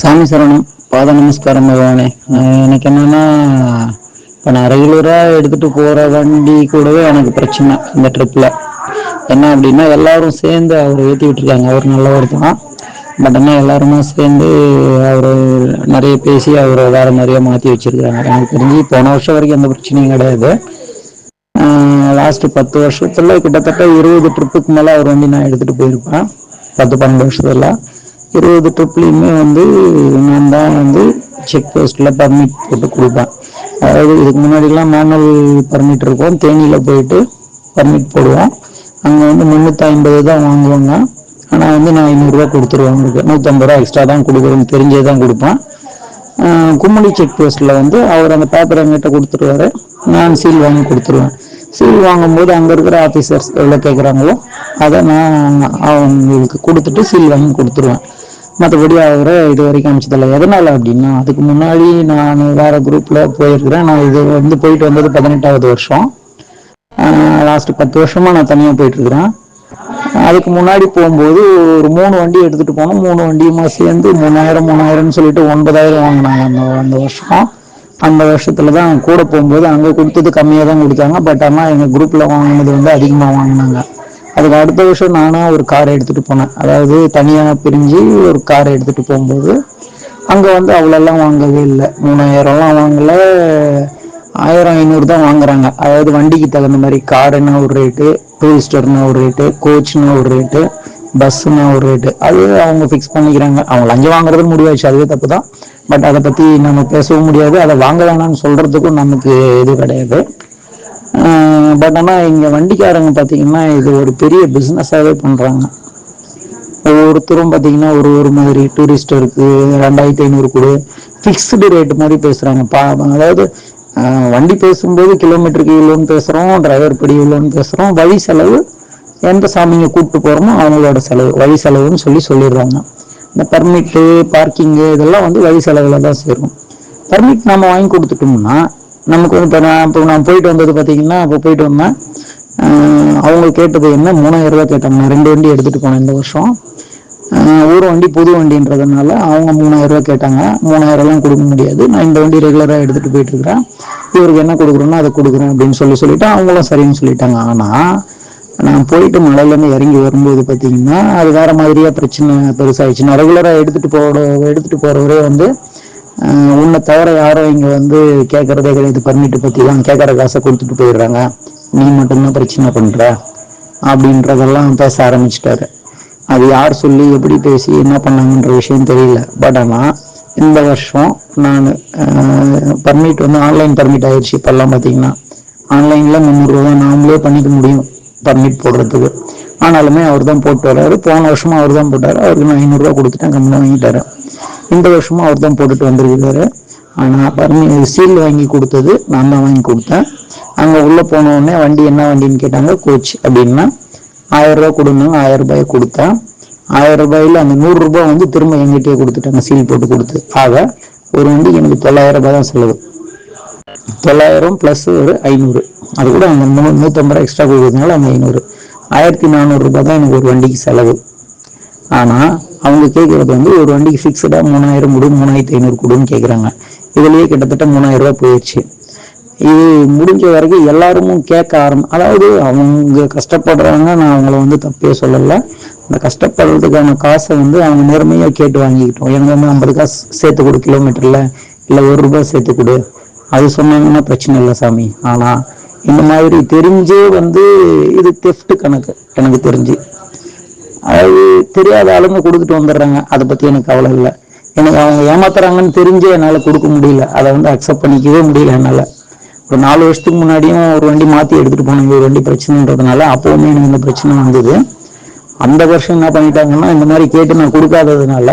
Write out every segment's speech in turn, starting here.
சாமி சரணம் பாத நமஸ்காரம் பகவானே. எனக்கு என்னன்னா இப்ப நான் ரெகுலரா எடுத்துட்டு போற வண்டி கூடவே எனக்கு பிரச்சனை இந்த ட்ரிப்ல என்ன அப்படின்னா எல்லாரும் சேர்ந்து அவர் ஏத்தி விட்டுருக்காங்க. அவர் நல்லவர் தான். பட் ஆனால் எல்லாருமே சேர்ந்து அவர் நிறைய பேசி அவரை வேற நிறைய மாத்தி வச்சிருக்காங்க. எனக்கு தெரிஞ்சு போன வருஷம் வரைக்கும் எந்த பிரச்சனையும் கிடையாது. லாஸ்ட் பத்து வருஷத்துல கிட்டத்தட்ட இருபது ட்ரிப்புக்கு மேல அவர் வண்டி நான் எடுத்துட்டு போயிருப்பேன். பத்து பன்னெண்டு வருஷத்துல. இருபது ட்ரிப்லையுமே வந்து நான் தான் வந்து செக் போஸ்ட்ல பர்மிட் போட்டு கொடுப்பேன். அதாவது இதுக்கு முன்னாடிலாம் மேனுவல் பர்மிட் இருக்கும். தேனியில் போயிட்டு பர்மிட் போடுவோம். அங்கே வந்து முந்நூற்றி ஐம்பது தான் வாங்குவாங்க. ஆனால் வந்து நான் ஐநூறுரூவா கொடுத்துருவேன் உங்களுக்கு. நூற்றம்பது ரூபா எக்ஸ்ட்ரா தான் கொடுக்குறேன்னு தெரிஞ்சே தான் கொடுப்பேன். கும்மிடி செக் போஸ்ட்டில் வந்து அவர் அந்த பேப்பர் என்கிட்ட கொடுத்துருவாரு. நான் சீல் வாங்கி கொடுத்துருவேன். சீல் வாங்கும்போது அங்கே இருக்கிற ஆஃபீஸர்ஸ் எவ்வளோ கேட்குறாங்களோ அதை நான் அவங்களுக்கு கொடுத்துட்டு சீல் வாங்கி கொடுத்துருவேன். மற்றபடி அவரை இது வரைக்கும் அனுப்பிச்சதில்லை. எதனால அப்படின்னா அதுக்கு முன்னாடி நான் வேற குரூப்ல போயிருக்கிறேன். நான் இது வந்து போயிட்டு வந்தது பதினெட்டாவது வருஷம். லாஸ்ட் பத்து வருஷமா நான் தனியாக போயிட்டு இருக்கிறேன் அதுக்கு முன்னாடி போகும்போது ஒரு மூணு வண்டி எடுத்துட்டு போனோம். மூணு வண்டியுமா சேர்ந்து மூணாயிரம் மூணாயிரம்னு சொல்லிட்டு ஒன்பதாயிரம் வாங்கினாங்க அந்த அந்த வருஷம். அந்த வருஷத்துல தான் கூட போகும்போது அங்கே கொடுத்தது கம்மியாக தான் கொடுத்தாங்க. பட் ஆனால் எங்கள் குரூப்பில் வாங்கினது வந்து அதிகமாக வாங்கினாங்க. அதுக்கு அடுத்த வருஷம் நானும் ஒரு கார் எடுத்துகிட்டு போனேன். அதாவது தனியாக பிரிஞ்சு ஒரு கார் எடுத்துகிட்டு போகும்போது அங்கே வந்து அவ்வளோலாம் வாங்கவே இல்லை. மூணாயிரம்லாம் வாங்கலை. ஆயிரம் ஐநூறு தான் வாங்குறாங்க. அதாவது வண்டிக்கு தகுந்த மாதிரி காருன்னா ஒரு ரேட்டு டூரிஸ்டர்னா ஒரு ரேட்டு கோச்னா ஒரு ரேட்டு பஸ்ஸுனா ஒரு ரேட்டு அது அவங்க ஃபிக்ஸ் பண்ணிக்கிறாங்க. அவங்க லஞ்சம் வாங்குறது முடிவாச்சு அதுவே தப்பு தான். பட் அதை பற்றி நம்ம பேசவும் முடியாது. அதை வாங்க வேணாம்னு சொல்கிறதுக்கும் நமக்கு இது கிடையாது. பட் ஆனால் இங்கே வண்டிக்காரங்க பார்த்தீங்கன்னா இது ஒரு பெரிய பிஸ்னஸாகவே பண்ணுறாங்க ஒவ்வொருத்தரும் பார்த்தீங்கன்னா ஒரு ஒரு மாதிரி டூரிஸ்டருக்கு ரெண்டாயிரத்தி ஐநூறு கொடு ஃபிக்ஸ்டு ரேட் மாதிரி பேசுகிறாங்க பா அதாவது வண்டி பேசும்போது கிலோமீட்டருக்கு இவ்வளோன்னு பேசுகிறோம் டிரைவர் படி இவ்வளோன்னு பேசுகிறோம் வழி செலவு எந்த சாமிங்க கூப்பிட்டு போகிறோமோ அவங்களோட செலவு வழி செலவுன்னு சொல்லி சொல்லிடுறாங்க. இந்த பர்மிட்டு பார்க்கிங்கு இதெல்லாம் வந்து வழி செலவில் தான் சேரும். பர்மிட் நம்ம வாங்கி கொடுத்துட்டோம்னா நமக்கு வந்து இப்போ நான் இப்போ நான் போயிட்டு வந்தது பார்த்தீங்கன்னா அப்போ போயிட்டு வந்தேன். அவங்க கேட்டது என்ன? மூணாயிரம் ரூபா கேட்டாங்க. ரெண்டு வண்டி எடுத்துகிட்டு போனேன் இந்த வருஷம். ஒரு வண்டி புது வண்டின்றதுனால அவங்க மூணாயிரம் ரூபா கேட்டாங்க. மூணாயிரம் எல்லாம் கொடுக்க முடியாது. நான் இந்த வண்டி ரெகுலராக எடுத்துகிட்டு போயிட்டு இருக்கிறேன். இவருக்கு என்ன கொடுக்குறோன்னா அதை கொடுக்குறேன் அப்படின்னு சொல்லி சொல்லிட்டு அவங்களும் சரின்னு சொல்லிட்டாங்க. ஆனால் நான் போயிட்டு மலையிலேருந்து இறங்கி வரும்போது பார்த்தீங்கன்னா அது வேற மாதிரியா பிரச்சனை பெருசாகிடுச்சு நான் ரெகுலராக எடுத்துகிட்டு போகிற எடுத்துகிட்டு போகிறவரே வந்து உன்னை தவிர யாரும் இங்க வந்து கேட்கறதே கிடையாது. பர்மிட் பத்தி தான் கேட்கற காசை கொடுத்துட்டு போயிடுறாங்க. நீ மட்டும்தான் பிரச்சனை பண்ற அப்படின்றதெல்லாம் பேச ஆரம்பிச்சிட்டாரு. அது யார் சொல்லி எப்படி பேசி என்ன பண்ணாங்கன்ற விஷயம் தெரியல. பட் ஆனா இந்த வருஷம் நான் பர்மிட் வந்து ஆன்லைன் பர்மிட் ஆயிடுச்சு இப்பெல்லாம் பார்த்தீங்கன்னா ஆன்லைன்ல முந்நூறுரூவா நாமளே பண்ணிக்க முடியும் பர்மிட் போடுறதுக்கு. ஆனாலுமே அவர் தான் போட்டு வர்றாரு. போன வருஷமும் அவர் தான் போட்டாரு. அவருக்கு நான் ஐநூறுரூவா கொடுத்துட்டேன் கம்மியாக வாங்கிட்டாரு. இந்த வருஷமும் அவர் தான் போட்டுட்டு ஆனால் ஆனா பர்மி சீல் வாங்கி கொடுத்தது நான் தான் வாங்கி கொடுத்தேன். அங்கே உள்ளே போனோடனே வண்டி என்ன வண்டின்னு கேட்டாங்க கோச் அப்படின்னா ஆயிரரூபா கொடுங்க ஆயிரம் ரூபாய் கொடுத்தேன். ஆயிரம் ரூபாயில் அந்த நூறுரூபா வந்து திரும்ப எங்கிட்டே கொடுத்துட்டாங்க சீல் போட்டு கொடுத்து. ஆக ஒரு வண்டிக்கு எனக்கு தொள்ளாயிரம் ரூபாய் தான் செலவு. தொள்ளாயிரம் ப்ளஸ் ஒரு ஐநூறு. அது கூட அந்த மூணு நூற்றம்பது ரூபா எக்ஸ்ட்ரா கொடுக்குறதுனால அந்த ஐநூறு. ஆயிரத்தி நானூறுரூபா தான் எனக்கு ஒரு வண்டிக்கு செலவு. ஆனால் அவங்க கேட்கறது வந்து ஒரு வண்டிக்கு ஃபிக்ஸடாக மூணாயிரம் கொடு மூணாயிரத்தி ஐநூறு கொடுன்னு கேட்குறாங்க இதுலேயே கிட்டத்தட்ட மூணாயிரம் ரூபாய் போயிடுச்சு இது முடிஞ்ச வரைக்கும் எல்லாருமும் கேட்க ஆரம்பி அதாவது அவங்க கஷ்டப்படுறாங்க நான் அவங்கள வந்து தப்பே சொல்லலை. அந்த கஷ்டப்படுறதுக்கான காசை வந்து அவங்க நேர்மையாக கேட்டு வாங்கிக்கிட்டோம். எனக்கு வந்து ஐம்பது காசு சேர்த்து கொடு கிலோமீட்டரில் இல்லை ஒரு ரூபாய் சேர்த்து கொடு. அது சொன்னாங்கன்னா பிரச்சனை இல்லை சாமி. ஆனால் இந்த மாதிரி தெரிஞ்சே வந்து இது தெஃப்ட் கணக்கு எனக்கு தெரிஞ்சு. அது தெரியாத ஆளுங்க கொடுத்துட்டு வந்துடுறாங்க. அதை பற்றி எனக்கு கவலை இல்லை. எனக்கு அவங்க ஏமாத்துறாங்கன்னு தெரிஞ்சு என்னால் கொடுக்க முடியல. அதை வந்து அக்செப்ட் பண்ணிக்கவே முடியல என்னால். ஒரு நாலு வருஷத்துக்கு முன்னாடியும் ஒரு வண்டி மாற்றி எடுத்துகிட்டு போனாங்க. ஒரு வண்டி பிரச்சனைன்றதுனால அப்போவுமே எனக்கு இந்த பிரச்சனை வந்தது. அந்த வருஷம் என்ன பண்ணிட்டாங்கன்னா இந்த மாதிரி கேட்டு நான் கொடுக்காததுனால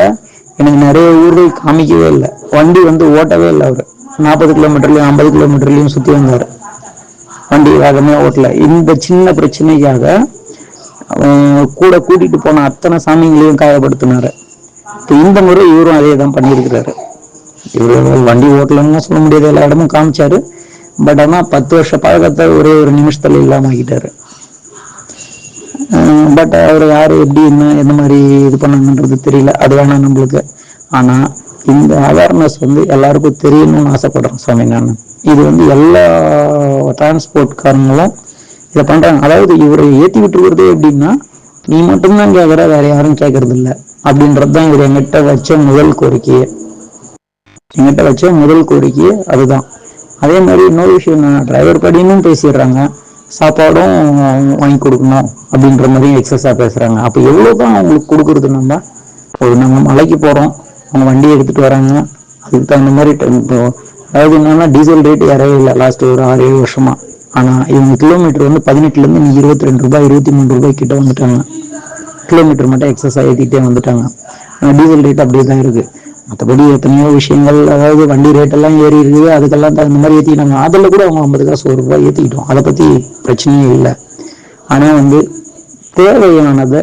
எனக்கு நிறைய ஊர்கள் காமிக்கவே இல்லை. வண்டி வந்து ஓட்டவே இல்லை அவர். நாற்பது கிலோமீட்டர்லையும் ஐம்பது கிலோமீட்டர்லையும் சுற்றி வந்தார். வண்டி வேகமே ஓட்டல. இந்த சின்ன பிரச்சனைக்காக கூட கூட்டிட்டு போன அத்தனை சாமிங்களையும் காயப்படுத்தினாரு. இப்போ இந்த முறை இவரும் அதே தான் பண்ணியிருக்கிறாரு. இவர் வண்டி ஓட்டலன்னு சொல்ல முடியாது எல்லா இடமும் காமிச்சாரு. பட் ஆனால் பத்து வருஷ பழக்கத்தை ஒரே ஒரு நிமிஷத்தில் இல்லாமல் ஆகிட்டார் பட் அவர் யாரு எப்படி என்ன எந்த மாதிரி இது பண்ணாங்கன்றது தெரியல. அது வேணாம் நம்மளுக்கு. ஆனால் இந்த அவேர்னஸ் வந்து எல்லாருக்கும் தெரியணும்னு ஆசைப்படுறேன் சாமி நான். இது வந்து எல்லா டிரான்ஸ்போர்ட் காரங்களும் இதை பண்றாங்க. அதாவது இவரை ஏத்தி விட்டுருக்கிறது எப்படின்னா நீ மட்டும்தான் கேட்குற வேற யாரும் கேட்கறது இல்ல அப்படின்றதுதான் இவர் எங்கிட்ட வச்ச முதல் கோரிக்கையே. எங்கிட்ட வச்ச முதல் கோரிக்கையே அதுதான். அதே மாதிரி இன்னொரு விஷயம் என்னன்னா டிரைவர் படின்னு பேசிடுறாங்க. சாப்பாடும் வாங்கி கொடுக்கணும் அப்படின்ற மாதிரி எக்ஸஸா பேசுறாங்க. அப்ப எவ்வளவுதான் அவங்களுக்கு கொடுக்கறது நம்ம ஒரு நம்ம மலைக்கு போறோம் அவங்க வண்டி எடுத்துட்டு வராங்க அதுக்கு தகுந்த மாதிரி இப்போ அதாவது என்னன்னா டீசல் ரேட் ஏறவே இல்லை லாஸ்ட் ஒரு ஆறு ஏழு வருஷமா. ஆனா இவங்க கிலோமீட்டர் வந்து பதினெட்டுல இருந்து நீ இருபத்தி ரெண்டு ரூபாய் இருபத்தி மூணு ரூபாய் கிட்ட வந்துட்டாங்க. கிலோமீட்டர் மட்டும் எக்ஸஸ் ஏற்றிட்டே வந்துட்டாங்க. டீசல் ரேட் அப்படியே தான் இருக்கு. மற்றபடி எத்தனையோ விஷயங்கள் அதாவது வண்டி ரேட் எல்லாம் ஏறி இருக்குது. அதுக்கெல்லாம் தகுந்த மாதிரி ஏற்றிட்டாங்க அதில் கூட அவங்க ஐம்பது காசு ஒரு ரூபாய் ஏற்றிக்கிட்டோம் அதை பற்றி பிரச்சனையே இல்லை. ஆனால் வந்து தேவையானதை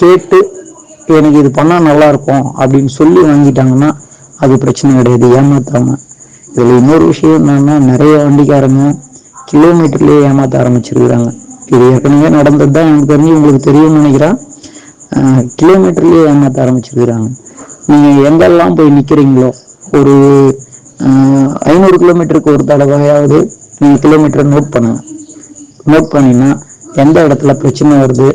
கேட்டு எனக்கு இது பண்ணா நல்லா இருக்கும் அப்படின்னு சொல்லி வாங்கிட்டாங்கன்னா அது பிரச்சனை கிடையாது. ஏமாத்தாம. இதுல இன்னொரு விஷயம் என்னன்னா நிறைய வண்டிக்காரங்க கிலோமீட்டர்லேயே ஏமாற்ற ஆரம்பிச்சிருக்கிறாங்க. இது ஏற்கனவே நடந்தது தான் எனக்கு தெரிஞ்சு உங்களுக்கு தெரியும்னு நினைக்கிறேன். கிலோமீட்டர்லேயே ஏமாற்ற ஆரம்பிச்சிருக்கிறாங்க. நீங்கள் எங்கெல்லாம் போய் நிற்கிறீங்களோ ஒரு ஐநூறு கிலோமீட்டருக்கு ஒரு தடவையாவது நீங்கள் கிலோமீட்டர் நோட் பண்ணுங்க. நோட் பண்ணினா எந்த இடத்துல பிரச்சனை வருது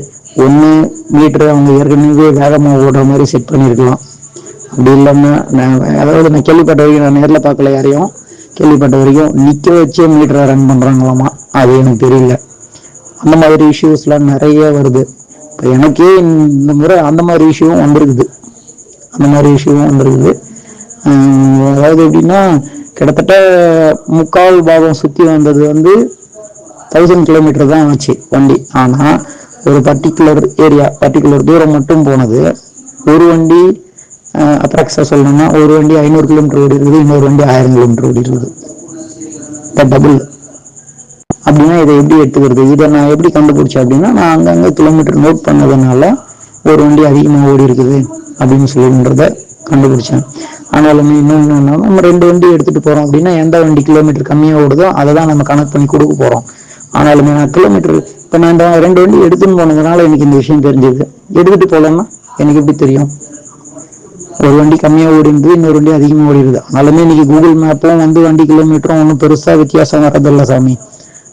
ஒன்று மீட்டர் அவங்க ஏற்கனவே வேகமாக ஓடுற மாதிரி செட் பண்ணியிருக்கலாம் அப்படி இல்லைன்னா நான் அதாவது நான் கேள்விப்பட்ட வரைக்கும் நான் நேரில் பார்க்கல யாரையும். கேள்விப்பட்ட வரைக்கும் நிற்க வச்சே மீட்டரை ரன் பண்ணுறாங்களாமா அது எனக்கு தெரியல. அந்த மாதிரி இஷ்யூஸ்லாம் நிறைய வருது. இப்போ எனக்கே இந்த முறை அந்த மாதிரி இஷ்யூவும் வந்திருக்குது. அந்த மாதிரி இஷ்யூவும் வந்திருக்குது. அதாவது எப்படின்னா கிட்டத்தட்ட முக்கால் பாகம் சுற்றி வந்தது வந்து தௌசண்ட் கிலோமீட்டர் தான் ஆச்சு வண்டி. ஆனால் ஒரு பர்டிகுலர் ஏரியா பர்டிகுலர் தூரம் மட்டும் போனது. ஒரு வண்டி அப்ராக்ஸா சொல்லணும்னா ஒரு வண்டி ஐநூறு கிலோமீட்டர் ஓடி இருக்குது இன்னொரு வண்டி ஆயிரம் கிலோமீட்டர் ஓடி இருக்குது டபுள் அப்படின்னா இதை எப்படி எடுத்துக்கிறது? இதை நான் எப்படி கண்டுபிடிச்சேன் அப்படின்னா நான் அங்கங்கே கிலோமீட்டர் நோட் பண்ணதுனால ஒரு வண்டி அதிகமாக ஓடி இருக்குது அப்படின்னு சொல்லுன்றத கண்டுபிடிச்சேன். ஆனாலுமே இன்னொன்று என்னன்னா நம்ம ரெண்டு வண்டி எடுத்துட்டு போகிறோம் அப்படின்னா எந்த வண்டி கிலோமீட்டர் கம்மியாக ஓடுதோ அதை தான் நம்ம கனெக்ட் பண்ணி கொடுக்க போகிறோம் ஆனாலுமே நான் கிலோமீட்டர் இப்போ நான் இந்த ரெண்டு வண்டி எடுத்துன்னு போனதுனால எனக்கு இந்த விஷயம் தெரிஞ்சது. எடுத்துட்டு போகலன்னா எனக்கு எப்படி தெரியும்? ஒரு வண்டி கம்மியாக ஓடிடுது இன்னொரு வண்டி அதிகமாக ஓடிடுது அதனாலுமே இன்னைக்கு கூகுள் மேப்பும் வந்து வண்டி கிலோமீட்டரும் ஒன்றும் பெருசாக வித்தியாசம் வரதில்லை சாமி.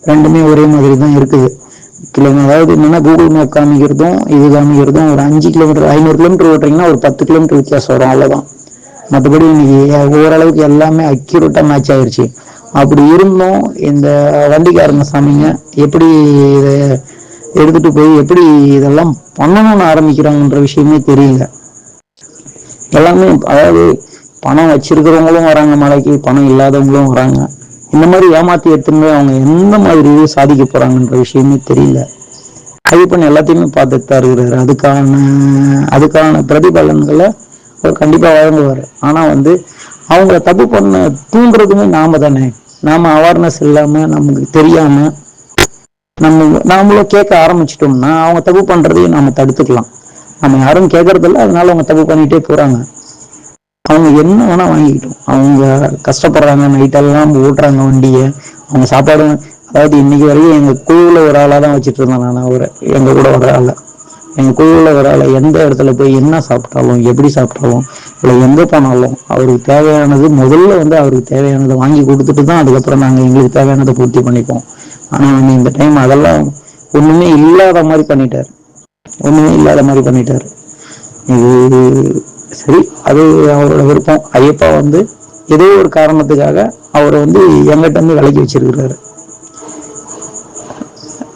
ரெண்டுமே ஒரே மாதிரி தான் இருக்குது. கிலோ அதாவது என்னன்னா கூகுள் மேப் காமிக்கிறதும் இது காமிக்கிறதும் ஒரு அஞ்சு கிலோமீட்டர் ஐநூறு கிலோமீட்டர் ஓட்டுறீங்கன்னா ஒரு பத்து கிலோமீட்டர் வித்தியாசம் வரும் அவ்வளோதான் மற்றபடி இன்னைக்கு ஓரளவுக்கு எல்லாமே அக்யூரேட்டாக மேட்ச் ஆயிடுச்சு அப்படி இருந்தும் இந்த வண்டிக்காரங்க சாமிங்க எப்படி இதை எடுத்துட்டு போய் எப்படி இதெல்லாம் பண்ணணும்னு ஆரம்பிக்கிறாங்கன்ற விஷயமே தெரியல. எல்லாமே அதாவது பணம் வச்சிருக்கிறவங்களும் வராங்க மலைக்கு பணம் இல்லாதவங்களும் வராங்க. இந்த மாதிரி ஏமாத்தி எடுத்துன்னு அவங்க எந்த மாதிரி இது சாதிக்க போறாங்கன்ற விஷயமே தெரியல. ஐயப்பன் எல்லாத்தையுமே பார்த்துட்டு தான் இருக்கிறாரு. அதுக்கான அதுக்கான பிரதிபலன்களை அவர் கண்டிப்பாக வழங்குவார். ஆனால் வந்து அவங்க தப்பு பண்ண தூண்டுறதுமே நாம தானே. நாம அவேர்னஸ் இல்லாமல் நமக்கு தெரியாமல் நம்ம நாமளும் கேட்க ஆரம்பிச்சிட்டோம்னா அவங்க தப்பு பண்ணுறதையும் நாம் தடுத்துக்கலாம். நம்ம யாரும் கேட்கறதில்ல அதனால அவங்க தப்பு பண்ணிட்டே போறாங்க. அவங்க என்ன வேணா வாங்கிக்கிட்டோம். அவங்க கஷ்டப்படுறாங்க நைட்டெல்லாம் ஓட்டுறாங்க வண்டியை. அவங்க சாப்பாடு அதாவது இன்னைக்கு வரைக்கும் எங்க குழுவில் ஒரு ஆளா தான் வச்சுட்டு இருந்தேன் நான் அவரை. எங்க கூட ஒரு ஆளை. எங்க குழுவில் ஒரு ஆளை எந்த இடத்துல போய் என்ன சாப்பிட்டாலும் எப்படி சாப்பிட்டாலும் இல்லை எங்க போனாலும் அவருக்கு தேவையானது முதல்ல வந்து அவருக்கு தேவையானதை வாங்கி கொடுத்துட்டு தான் அதுக்கப்புறம் நாங்கள் எங்களுக்கு தேவையானதை பூர்த்தி பண்ணிப்போம். ஆனா வந்து இந்த டைம் அதெல்லாம் ஒண்ணுமே இல்லாத மாதிரி பண்ணிட்டாரு. ஒன்றுமே இல்லாத மாதிரி பண்ணிட்டார். இது சரி அது அவரோட விருப்பம். ஐயப்பா வந்து ஏதோ ஒரு காரணத்துக்காக அவரை வந்து எங்கிட்ட வந்து விலக்கி வச்சிருக்கிறாரு.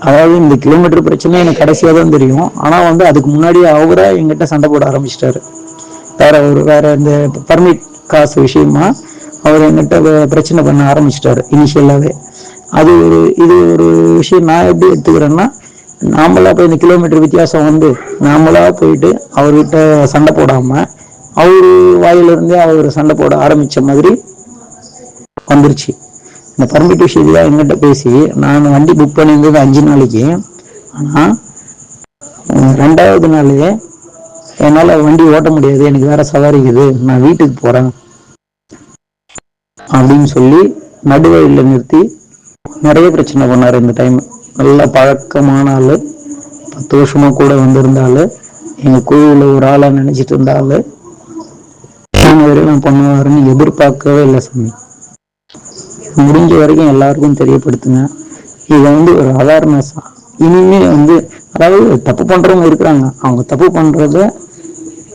அதாவது இந்த கிலோமீட்டர் பிரச்சனை எனக்கு கடைசியாக தான் தெரியும். ஆனால் வந்து அதுக்கு முன்னாடி அவரா எங்கிட்ட சண்டை போட ஆரம்பிச்சிட்டாரு. வேற ஒரு வேற இந்த பர்மிட் காசு விஷயமா அவர் எங்கிட்ட பிரச்சனை பண்ண ஆரம்பிச்சிட்டாரு இனிஷியலாகவே அது ஒரு இது ஒரு விஷயம் நான் எப்படி எடுத்துக்கிறேன்னா நாமளாக போய் இந்த கிலோமீட்டர் வித்தியாசம் வந்து நாமளாக போயிட்டு அவர்கிட்ட சண்டை போடாமல் அவர் வாயிலிருந்தே அவர் சண்டை போட ஆரம்பித்த மாதிரி வந்துருச்சு. இந்த பர்மிட் விஷயத்தில் எங்கிட்ட பேசி நான் வண்டி புக் பண்ணியிருந்தது அஞ்சு நாளைக்கு. ஆனால் ரெண்டாவது நாளே என்னால் வண்டி ஓட்ட முடியாது எனக்கு வேற சவாரி இருக்குது நான் வீட்டுக்கு போகிறேன் அப்படின்னு சொல்லி நடுவழியில நிறுத்தி நிறைய பிரச்சனை பண்ணாரு இந்த டைம் நல்ல பழக்கமான ஆள் பத்து வருஷமாக கூட வந்திருந்தாள் எங்கள் குழுவில் ஒரு ஒரு நினச்சிட்டு நினைச்சிட்டு இருந்த வரையும் பண்ணுவாருன்னு எதிர்பார்க்கவே இல்லை சாமி. முடிஞ்ச வரைக்கும் எல்லாருக்கும் தெரியப்படுத்துங்க. இது வந்து ஒரு அவேர்னஸா இனிமே வந்து அதாவது தப்பு பண்றவங்க இருக்கிறாங்க. அவங்க தப்பு பண்றத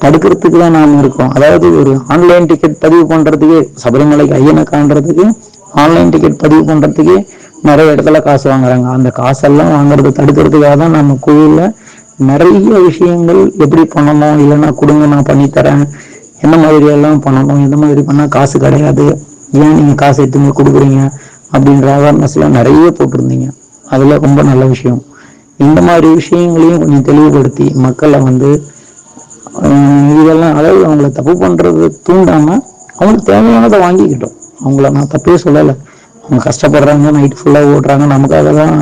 தடுக்கிறதுக்கு தான் நாம் இருக்கோம். அதாவது ஒரு ஆன்லைன் டிக்கெட் பதிவு பண்றதுக்கு சபரிமலைக்கு ஐயனை காண்றதுக்கு ஆன்லைன் டிக்கெட் பதிவு பண்றதுக்கு நிறைய இடத்துல காசு வாங்குறாங்க. அந்த காசெல்லாம் வாங்குறது தடுக்கிறதுக்காக தான் நம்ம குழுல நிறைய விஷயங்கள் எப்படி பண்ணணும் இல்லைன்னா கொடுங்க நான் பண்ணித்தரேன். என்ன மாதிரி எல்லாம் பண்ணணும் எந்த மாதிரி பண்ணா காசு கிடையாது. ஏன் நீங்க காசு எடுத்துங்க கொடுக்குறீங்க? அப்படின்ற அவேர்னஸ்ல நிறைய போட்டிருந்தீங்க. அதுல ரொம்ப நல்ல விஷயம். இந்த மாதிரி விஷயங்களையும் கொஞ்சம் தெளிவுபடுத்தி மக்களை வந்து இதெல்லாம் அதாவது அவங்கள தப்பு பண்றது தூண்டாம அவங்களுக்கு தேவையானதை வாங்கிக்கிட்டோம். அவங்கள நான் தப்பே சொல்லலை. அவங்க கஷ்டப்படுறாங்க நைட் ஃபுல்லாக ஓடுறாங்க நமக்காக தான்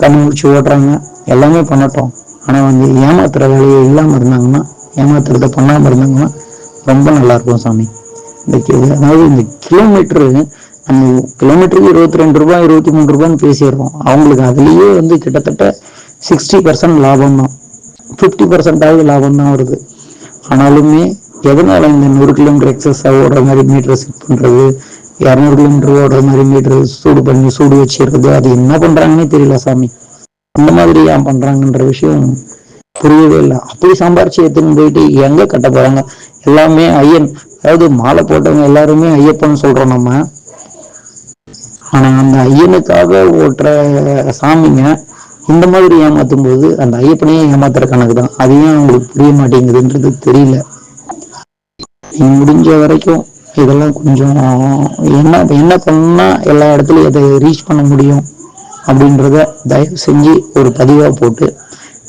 கண்ணு முடிச்சு ஓட்டுறாங்க எல்லாமே பண்ணட்டும். ஆனால் வந்து ஏமாத்துற வேலையை இல்லாமல் இருந்தாங்கன்னா ஏமாத்துறத பண்ணாமல் இருந்தாங்கன்னா ரொம்ப நல்லா இருக்கும் சாமி. இந்த அதாவது இந்த கிலோமீட்டரு நம்ம கிலோமீட்டருக்கு இருபத்தி ரெண்டு ரூபாய் இருபத்தி மூணு ரூபான்னு பேசிடுறோம் அவங்களுக்கு அதுலேயே வந்து கிட்டத்தட்ட சிக்ஸ்டி பர்சன்ட் லாபம் தான் ஃபிஃப்டி பர்சன்டாவது லாபம் தான் வருது. ஆனாலுமே எதனால இந்த நூறு கிலோமீட்டர் எக்ஸஸ் ஓடுற மாதிரி மீட்டர் செட் பண்ணுறது இரநூறு கிலோமீட்டர் ஓடுற மாதிரி மீட்டர் சூடு பண்ணி சூடு வச்சிடுறது அது என்ன பண்றாங்கன்னே தெரியல சாமி. அந்த மாதிரி ஏன் பண்றாங்கன்ற விஷயம் புரியவே இல்லை. அப்படி சம்பாரிச்சு எடுத்துன்னு போயிட்டு எங்க கட்ட போறாங்க? எல்லாமே ஐயன் அதாவது மாலை போட்டவங்க எல்லாருமே ஐயப்பன் சொல்றோம் நம்ம. ஆனா அந்த ஐயனுக்காக ஓட்டுற சாமிங்க இந்த மாதிரி ஏமாத்தும் போது அந்த ஐயப்பனையே ஏமாத்துற கணக்கு தான். அது ஏன் அவங்களுக்கு புரிய மாட்டேங்குதுன்றது தெரியல. முடிஞ்ச வரைக்கும் இதெல்லாம் கொஞ்சம் என்ன என்ன பண்ணால் எல்லா இடத்துலையும் இதை ரீச் பண்ண முடியும் அப்படின்றத தயவு செஞ்சு ஒரு பதிவாக போட்டு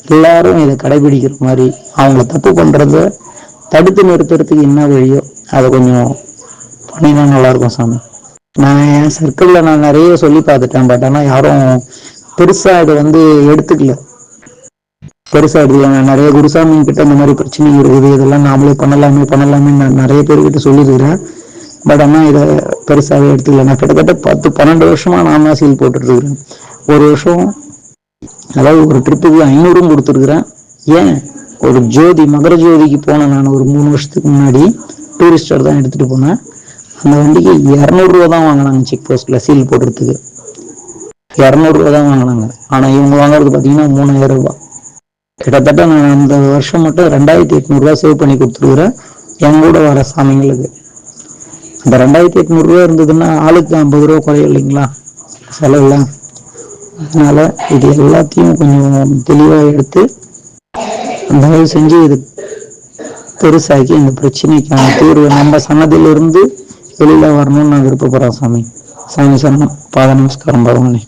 எல்லாரும் இதை கடைபிடிக்கிற மாதிரி அவங்க தப்பு பண்ணுறத தடுத்து நிறுத்துறதுக்கு என்ன வழியோ அதை கொஞ்சம் பண்ணினா நல்லாயிருக்கும் சாமி. நான் என் சர்க்கிளில் நான் நிறைய சொல்லி பார்த்துட்டேன் பட் ஆனால் யாரும் பெருசாக இதை வந்து எடுத்துக்கல. பெருசா எடுத்துக்கல நான் நிறைய குருசாமி கிட்ட இந்த மாதிரி பிரச்சனை இருக்குது. இதெல்லாம் நாமளே பண்ணலாமே பண்ணலாமே நான் நிறைய பேர்கிட்ட சொல்லியிருக்கிறேன். பட் ஆனால் இதை பெருசாகவே எடுத்துக்கல. நான் கிட்டத்தட்ட பத்து பன்னெண்டு வருஷமா நான் தான் சீல் போட்டுருக்கிறேன் ஒரு வருஷம் அதாவது ஒரு ட்ரிப்புக்கு ஐநூறும் கொடுத்துருக்குறேன். ஏன்? ஒரு ஜோதி மகர ஜோதிக்கு போனேன் நான் ஒரு மூணு வருஷத்துக்கு முன்னாடி. டூரிஸ்டர் தான் எடுத்துட்டு போனேன். அந்த வண்டிக்கு இரநூறுவா தான் வாங்கினாங்க செக் போஸ்ட்ல சீல் போடுறதுக்கு. இரநூறுவா தான் வாங்கினாங்க. ஆனால் இவங்க வாங்குறது பார்த்தீங்கன்னா மூணாயிரம் ரூபாய். கிட்டத்தட்ட நான் அந்த வருஷம் மட்டும் ரெண்டாயிரத்தி எட்நூறுவா சேவ் பண்ணி கொடுத்துருக்குறேன். என் கூட வர சாமிங்களுக்கு. அந்த ரெண்டாயிரத்தி எட்நூறுரூவா இருந்ததுன்னா ஆளுக்கு ஐம்பது ரூபா குறையும் இல்லைங்களா? செலவுலாம் அதனால இது எல்லாத்தையும் கொஞ்சம் தெளிவாக எடுத்து தயவு செஞ்சு இது பெருசாக்கி இந்த பிரச்சனைக்கான தீர்வு நம்ம சன்னதிலிருந்து வெளியில் வரணும்னு நான் விருப்பப்படுறேன் சாமி. சாமி சரணம். பாத நமஸ்காரம் பகவானே